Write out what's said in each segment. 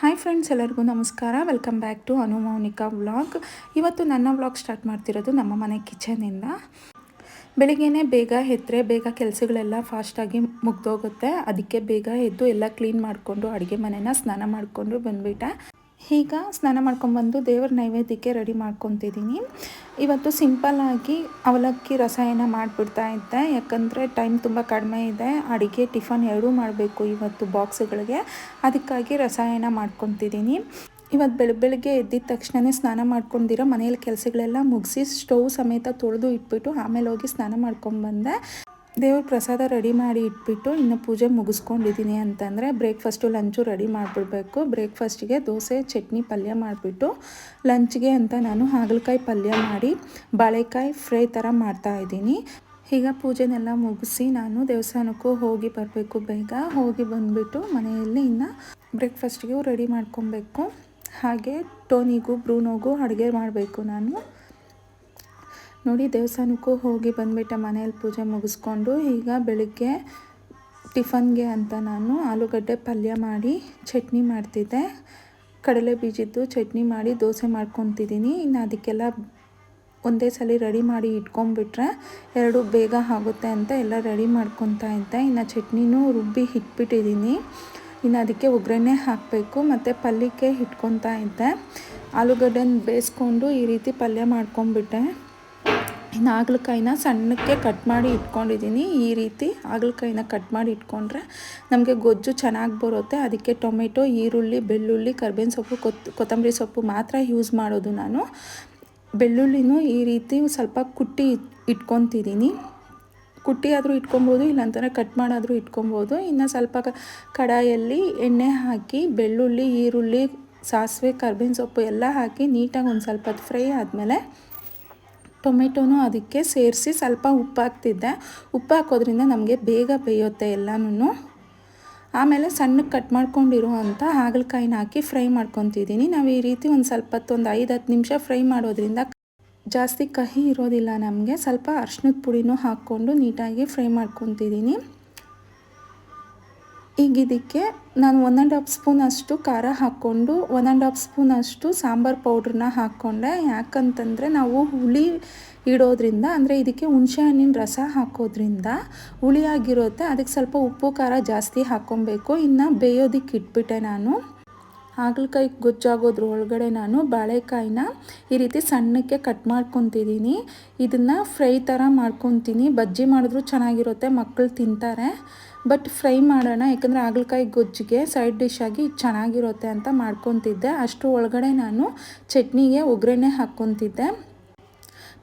Hi friends ಎಲ್ಲರಿಗೂ ನಮಸ್ಕಾರ. Welcome back to Anumounika vlog ಇವತ್ತು ನನ್ನ ವ್ಲಾಗ್ ಸ್ಟಾರ್ಟ್ ಮಾಡ್ತಿರೋದು ನಮ್ಮ ಮನೆ ಕಿಚನಿಂದ ಬೆಳಿಗ್ಗೆನೇ ಬೇಗ ಎದ್ರೆ, ಬೇಗ ಕೆಲಸಗಳೆಲ್ಲ ಫಾಸ್ಟಾಗಿ ಮುಗ್ದೋಗುತ್ತೆ. ಅದಕ್ಕೆ ಬೇಗ ಎದ್ದು ಎಲ್ಲ ಕ್ಲೀನ್ ಮಾಡಿಕೊಂಡು ಅಡುಗೆ ಮನೆನ ಸ್ನಾನ ಮಾಡಿಕೊಂಡು ಬಂದುಬಿಟ್ಟೆ. ಈಗ ಸ್ನಾನ ಮಾಡ್ಕೊಂಬಂದು ದೇವರ ನೈವೇದ್ಯಕ್ಕೆ ರೆಡಿ ಮಾಡ್ಕೊತಿದ್ದೀನಿ. ಇವತ್ತು ಸಿಂಪಲ್ಲಾಗಿ ಅವಲಕ್ಕಿ ರಸಾಯನ ಮಾಡಿಬಿಡ್ತಾ ಇದ್ದೆ. ಯಾಕಂದರೆ ಟೈಮ್ ತುಂಬ ಕಡಿಮೆ ಇದೆ. ಅಡುಗೆ, ಟಿಫನ್ ಎರಡೂ ಮಾಡಬೇಕು ಇವತ್ತು ಬಾಕ್ಸ್ಗಳಿಗೆ. ಅದಕ್ಕಾಗಿ ರಸಾಯನ ಮಾಡ್ಕೊತಿದ್ದೀನಿ. ಇವತ್ತು ಬೆಳಗ್ಗೆ ಬೆಳಗ್ಗೆ ಎದ್ದಿದ ತಕ್ಷಣವೇ ಸ್ನಾನ ಮಾಡ್ಕೊಂಡಿರೋ ಮನೆಯಲ್ಲಿ ಕೆಲಸಗಳೆಲ್ಲ ಮುಗಿಸಿ ಸ್ಟೌವ್ ಸಮೇತ ತೊಳೆದು ಇಟ್ಬಿಟ್ಟು ಆಮೇಲೆ ಹೋಗಿ ಸ್ನಾನ ಮಾಡ್ಕೊಂಬಂದೆ ದೇವ್ರ ಪ್ರಸಾದ ರೆಡಿ ಮಾಡಿ ಇಟ್ಬಿಟ್ಟು ಇನ್ನು ಪೂಜೆ ಮುಗಿಸ್ಕೊಂಡಿದ್ದೀನಿ ಅಂತಂದರೆ ಬ್ರೇಕ್ಫಾಸ್ಟು ಲಂಚು ರೆಡಿ ಮಾಡಿಬಿಡ್ಬೇಕು. ಬ್ರೇಕ್ಫಾಸ್ಟಿಗೆ ದೋಸೆ, ಚಟ್ನಿ ಪಲ್ಯ ಮಾಡಿಬಿಟ್ಟು ಲಂಚ್ಗೆ ಅಂತ ನಾನು ಹಾಗಲಕಾಯಿ ಪಲ್ಯ ಮಾಡಿ ಬಾಳೆಕಾಯಿ ಫ್ರೈ ಥರ ಮಾಡ್ತಾಯಿದ್ದೀನಿ ಈಗ ಪೂಜೆನೆಲ್ಲ ಮುಗಿಸಿ ನಾನು ದೇವಸ್ಥಾನಕ್ಕೂ ಹೋಗಿ ಬರಬೇಕು ಬೇಗ. ಹೋಗಿ ಬಂದುಬಿಟ್ಟು ಮನೆಯಲ್ಲಿ ಇನ್ನು ಬ್ರೇಕ್ಫಾಸ್ಟಿಗೂ ರೆಡಿ ಮಾಡ್ಕೊಬೇಕು. ಹಾಗೆ ಟೋನಿಗೂ ಬ್ರೂನೋಗೂ ಅಡುಗೆ ಮಾಡಬೇಕು ನಾನು. ನೋಡಿ ದೇವಸ್ಥಾನಕ್ಕೂ ಹೋಗಿ ಬಂದುಬಿಟ್ಟೆ ಮನೆಯಲ್ಲಿ ಪೂಜೆ ಮುಗಿಸ್ಕೊಂಡು ಈಗ ಬೆಳಿಗ್ಗೆ ಟಿಫನ್ಗೆ ಅಂತ ನಾನು ಆಲೂಗಡ್ಡೆ ಪಲ್ಯ ಮಾಡಿ ಚಟ್ನಿ ಮಾಡ್ತಿದ್ದೆ. ಕಡಲೆ ಬೀಜದ್ದು ಚಟ್ನಿ ಮಾಡಿ ದೋಸೆ ಮಾಡ್ಕೊತಿದ್ದೀನಿ. ಇನ್ನು ಅದಕ್ಕೆಲ್ಲ ಒಂದೇ ಸಲ ರೆಡಿ ಮಾಡಿ ಇಟ್ಕೊಂಡ್ಬಿಟ್ರೆ ಎರಡು ಬೇಗ ಆಗುತ್ತೆ ಅಂತ ಎಲ್ಲ ರೆಡಿ ಮಾಡ್ಕೊತಾ ಇದ್ದೆ. ಇನ್ನು ಚಟ್ನಿನೂ ರುಬ್ಬಿ ಇಟ್ಬಿಟ್ಟಿದ್ದೀನಿ. ಇನ್ನು ಅದಕ್ಕೆ ಒಗ್ಗರಣೆ ಹಾಕಬೇಕು ಮತ್ತು ಪಲ್ಯಕ್ಕೆ ಇಟ್ಕೊತಾ ಇದ್ದೆ. ಆಲೂಗಡ್ಡೆನ ಬೇಯಿಸ್ಕೊಂಡು ಈ ರೀತಿ ಪಲ್ಯ ಮಾಡ್ಕೊಂಬಿಟ್ಟೆ ಇನ್ನು ಹಾಗಲಕಾಯಿನ ಸಣ್ಣಕ್ಕೆ ಕಟ್ ಮಾಡಿ ಇಟ್ಕೊಂಡಿದ್ದೀನಿ. ಈ ರೀತಿ ಹಾಗಲಕಾಯಿನ ಕಟ್ ಮಾಡಿ ಇಟ್ಕೊಂಡ್ರೆ ನಮಗೆ ಗೊಜ್ಜು ಚೆನ್ನಾಗಿ ಬರುತ್ತೆ. ಅದಕ್ಕೆ ಟೊಮೆಟೊ, ಈರುಳ್ಳಿ, ಬೆಳ್ಳುಳ್ಳಿ, ಕರ್ಬೇವಿನ ಸೊಪ್ಪು, ಕೊತ್, ಕೊತ್ತಂಬರಿ ಸೊಪ್ಪು ಮಾತ್ರ ಯೂಸ್ ಮಾಡೋದು ನಾನು. ಬೆಳ್ಳುಳ್ಳಿನೂ ಈ ರೀತಿ ಸ್ವಲ್ಪ ಕುಟ್ಟಿ ಇಟ್ಕೊತಿದ್ದೀನಿ. ಕುಟ್ಟಿ ಆದರೂ ಇಟ್ಕೊಬೋದು, ಇಲ್ಲಾಂತಂದರೆ ಕಟ್ ಮಾಡಾದರೂ ಇಟ್ಕೊಬೋದು. ಇನ್ನು ಸ್ವಲ್ಪ ಕಡಾಯಲ್ಲಿ ಎಣ್ಣೆ ಹಾಕಿ, ಬೆಳ್ಳುಳ್ಳಿ, ಈರುಳ್ಳಿ, ಸಾಸಿವೆ, ಕರ್ಬೇವಿನ ಸೊಪ್ಪು ಎಲ್ಲ ಹಾಕಿ ನೀಟಾಗಿ ಒಂದು ಸ್ವಲ್ಪ ಫ್ರೈ ಆದಮೇಲೆ ಟೊಮೆಟೊನೂ ಅದಕ್ಕೆ ಸೇರಿಸಿ ಸ್ವಲ್ಪ ಉಪ್ಪು ಹಾಕ್ತಿದ್ದೆ ಉಪ್ಪು ಹಾಕೋದ್ರಿಂದ ನಮಗೆ ಬೇಗ ಬೇಯುತ್ತೆ ಎಲ್ಲನೂ ಆಮೇಲೆ ಸಣ್ಣಕ್ಕೆ ಕಟ್ ಮಾಡ್ಕೊಂಡಿರುವಂಥ ಹಾಗಲಕಾಯಿನ ಹಾಕಿ ಫ್ರೈ ಮಾಡ್ಕೊತಿದ್ದೀನಿ. ನಾವು ಈ ರೀತಿ ಒಂದು ಸ್ವಲ್ಪ ಒಂದು ಐದು ಹತ್ತು ನಿಮಿಷ ಫ್ರೈ ಮಾಡೋದ್ರಿಂದ ಜಾಸ್ತಿ ಕಹಿ ಇರೋದಿಲ್ಲ ನಮಗೆ. ಸ್ವಲ್ಪ ಅರ್ಶಿನದ ಪುಡಿನೂ ಹಾಕ್ಕೊಂಡು ನೀಟಾಗಿ ಫ್ರೈ ಮಾಡ್ಕೊತಿದ್ದೀನಿ. ಈಗ ಇದಕ್ಕೆ ನಾನು ಒನ್ ಆ್ಯಂಡ್ ಹಾಫ್ ಸ್ಪೂನ್ ಅಷ್ಟು ಖಾರ ಹಾಕ್ಕೊಂಡು ಒನ್ ಆ್ಯಂಡ್ ಹಾಫ್ ಸ್ಪೂನ್ ಅಷ್ಟು ಸಾಂಬಾರು ಪೌಡ್ರನ್ನ ಹಾಕ್ಕೊಂಡೆ. ಯಾಕಂತಂದರೆ ನಾವು ಹುಳಿ ಇಡೋದ್ರಿಂದ, ಅಂದರೆ ಇದಕ್ಕೆ ಹುಣಸೆ ಹಣ್ಣಿನ ರಸ ಹಾಕೋದ್ರಿಂದ ಹುಳಿಯಾಗಿರುತ್ತೆ ಅದಕ್ಕೆ ಸ್ವಲ್ಪ ಉಪ್ಪು, ಖಾರ ಜಾಸ್ತಿ ಹಾಕ್ಕೊಬೇಕು. ಇನ್ನು ಬೇಯೋದಕ್ಕೆ ಇಟ್ಬಿಟ್ಟೆ ನಾನು. ಹಾಗಲಕಾಯಿ ಗೊಜ್ಜಾಗೋದ್ರ ಒಳಗಡೆ ನಾನು ಬಾಳೆಕಾಯಿನ ಈ ರೀತಿ ಸಣ್ಣಕ್ಕೆ ಕಟ್ ಮಾಡ್ಕೊತಿದ್ದೀನಿ. ಇದನ್ನು ಫ್ರೈ ಥರ ಮಾಡ್ಕೊತೀನಿ. ಬಜ್ಜಿ ಮಾಡಿದ್ರೂ ಚೆನ್ನಾಗಿರುತ್ತೆ ಮಕ್ಕಳು ತಿಂತಾರೆ. ಬಟ್ ಫ್ರೈ ಮಾಡೋಣ, ಯಾಕಂದರೆ ಹಾಗಲಕಾಯಿ ಗೊಜ್ಜಿಗೆ ಸೈಡ್ ಡಿಶ್ ಆಗಿ ಚೆನ್ನಾಗಿರುತ್ತೆ ಅಂತ ಮಾಡ್ಕೊತಿದ್ದೆ. ಅಷ್ಟು ಒಳಗಡೆ ನಾನು ಚಟ್ನಿಗೆ ಒಗ್ಗರಣೆ ಹಾಕ್ಕೊತಿದ್ದೆ.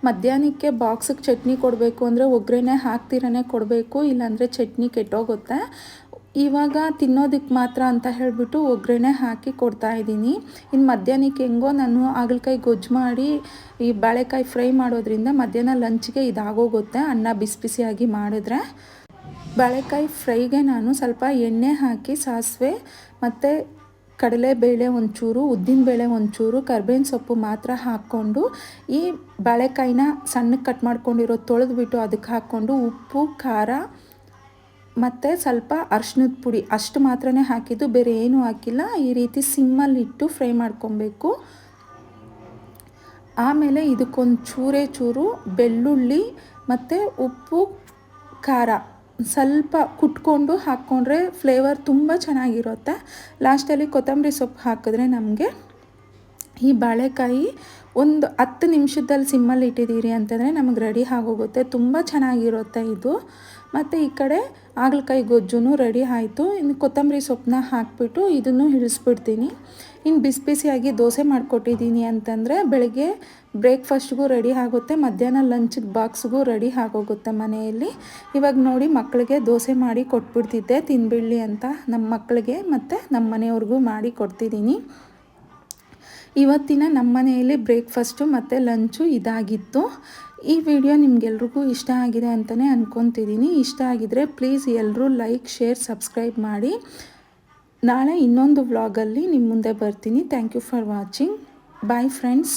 ಮಧ್ಯಾಹ್ನಕ್ಕೆ ಬಾಕ್ಸಿಗೆ ಚಟ್ನಿ ಕೊಡಬೇಕು ಅಂದರೆ ಒಗ್ಗರಣೆ ಹಾಕ್ತಿರೇ ಕೊಡಬೇಕು, ಇಲ್ಲಾಂದರೆ ಚಟ್ನಿ ಕೆಟ್ಟೋಗುತ್ತೆ. ಇವಾಗ ತಿನ್ನೋದಕ್ಕೆ ಮಾತ್ರ ಅಂತ ಹೇಳಿಬಿಟ್ಟು ಒಗ್ಗರಣೆ ಹಾಕಿ ಕೊಡ್ತಾ ಇದ್ದೀನಿ. ಇನ್ನು ಮಧ್ಯಾಹ್ನಕ್ಕೆ ಹೆಂಗೋ ನಾನು ಹಾಗಲಕಾಯಿ ಗೊಜ್ಜು ಮಾಡಿ, ಈ ಬಾಳೆಕಾಯಿ ಫ್ರೈ ಮಾಡೋದ್ರಿಂದ ಮಧ್ಯಾಹ್ನ ಲಂಚ್ಗೆ ಇದಾಗೋಗುತ್ತೆ, ಅನ್ನ ಬಿಸಿ ಬಿಸಿಯಾಗಿ ಮಾಡಿದ್ರೆ. ಬಾಳೆಕಾಯಿ ಫ್ರೈಗೆ ನಾನು ಸ್ವಲ್ಪ ಎಣ್ಣೆ ಹಾಕಿ ಸಾಸಿವೆ ಮತ್ತು ಕಡಲೆಬೇಳೆ ಒಂಚೂರು, ಉದ್ದಿನಬೇಳೆ ಒಂಚೂರು, ಕರ್ಬೇವಿನ ಸೊಪ್ಪು ಮಾತ್ರ ಹಾಕ್ಕೊಂಡು, ಈ ಬಾಳೆಕಾಯಿನ ಸಣ್ಣಕ್ಕೆ ಕಟ್ ಮಾಡ್ಕೊಂಡಿರೋ ತೊಳೆದ್ಬಿಟ್ಟು ಅದಕ್ಕೆ ಹಾಕ್ಕೊಂಡು ಉಪ್ಪು, ಖಾರ ಮತ್ತು ಸ್ವಲ್ಪ ಅರ್ಶಿನದ ಪುಡಿ ಅಷ್ಟು ಮಾತ್ರ ಹಾಕಿದ್ದು, ಬೇರೆ ಏನೂ ಹಾಕಿಲ್ಲ. ಈ ರೀತಿ ಸಿಮ್ಮಲ್ಲಿ ಇಟ್ಟು ಫ್ರೈ ಮಾಡ್ಕೊಬೇಕು. ಆಮೇಲೆ ಇದಕ್ಕೊಂದು ಚೂರೇ ಚೂರು ಬೆಳ್ಳುಳ್ಳಿ ಮತ್ತು ಉಪ್ಪು, ಖಾರ ಸ್ವಲ್ಪ ಕುಟ್ಕೊಂಡು ಹಾಕ್ಕೊಂಡ್ರೆ ಫ್ಲೇವರ್ ತುಂಬ ಚೆನ್ನಾಗಿರುತ್ತೆ. ಲಾಸ್ಟಲ್ಲಿ ಕೊತ್ತಂಬರಿ ಸೊಪ್ಪು ಹಾಕಿದ್ರೆ ನಮಗೆ ಈ ಬಾಳೆಕಾಯಿ ಒಂದು ಹತ್ತು ನಿಮಿಷದಲ್ಲಿ ಸಿಮ್ಮಲ್ಲಿ ಇಟ್ಟಿದ್ದೀರಿ ಅಂತಂದರೆ ನಮಗೆ ರೆಡಿ ಆಗೋಗುತ್ತೆ. ತುಂಬ ಚೆನ್ನಾಗಿರುತ್ತೆ ಇದು. ಮತ್ತು ಈ ಕಡೆ ಹಾಗಲಕಾಯಿ ಗೊಜ್ಜು ರೆಡಿ ಆಯಿತು. ಇನ್ನು ಕೊತ್ತಂಬರಿ ಸೊಪ್ಪನ್ನ ಹಾಕಿಬಿಟ್ಟು ಇದನ್ನು ಹಿಡಿಸ್ಬಿಡ್ತೀನಿ. ಇನ್ನು ಬಿಸಿ ಬಿಸಿಯಾಗಿ ದೋಸೆ ಮಾಡಿಕೊಟ್ಟಿದ್ದೀನಿ ಅಂತಂದರೆ ಬೆಳಗ್ಗೆ ಬ್ರೇಕ್ಫಾಸ್ಟ್ಗೂ ರೆಡಿ ಆಗುತ್ತೆ, ಮಧ್ಯಾಹ್ನ ಲಂಚ್ಗೆ ಬಾಕ್ಸ್ಗೂ ರೆಡಿ ಆಗೋಗುತ್ತೆ ಮನೆಯಲ್ಲಿ. ಇವಾಗ ನೋಡಿ ಮಕ್ಕಳಿಗೆ ದೋಸೆ ಮಾಡಿ ಕೊಟ್ಬಿಡ್ತಿದ್ದೆ, ತಿನ್ಬಿಡಲಿ ಅಂತ ನಮ್ಮ ಮಕ್ಕಳಿಗೆ ಮತ್ತು ನಮ್ಮ ಮನೆಯವ್ರಿಗೂ ಮಾಡಿ ಕೊಡ್ತಿದ್ದೀನಿ. ಇವತ್ತಿನ ನಮ್ಮ ಮನೆಯಲ್ಲಿ ಬ್ರೇಕ್ಫಾಸ್ಟು ಮತ್ತು ಲಂಚು ಇದಾಗಿತ್ತು. ಈ ವಿಡಿಯೋ ನಿಮಗೆಲ್ರಿಗೂ ಇಷ್ಟ ಆಗಿದೆ ಅಂತಲೇ ಅಂದ್ಕೊತಿದ್ದೀನಿ ಇಷ್ಟ ಆಗಿದರೆ ಪ್ಲೀಸ್ ಎಲ್ಲರೂ ಲೈಕ್, ಶೇರ್, ಸಬ್ಸ್ಕ್ರೈಬ್ ಮಾಡಿ. ನಾಳೆ ಇನ್ನೊಂದು ವ್ಲಾಗಲ್ಲಿ ನಿಮ್ಮ ಮುಂದೆ ಬರ್ತೀನಿ. Thank you for watching. Bye friends.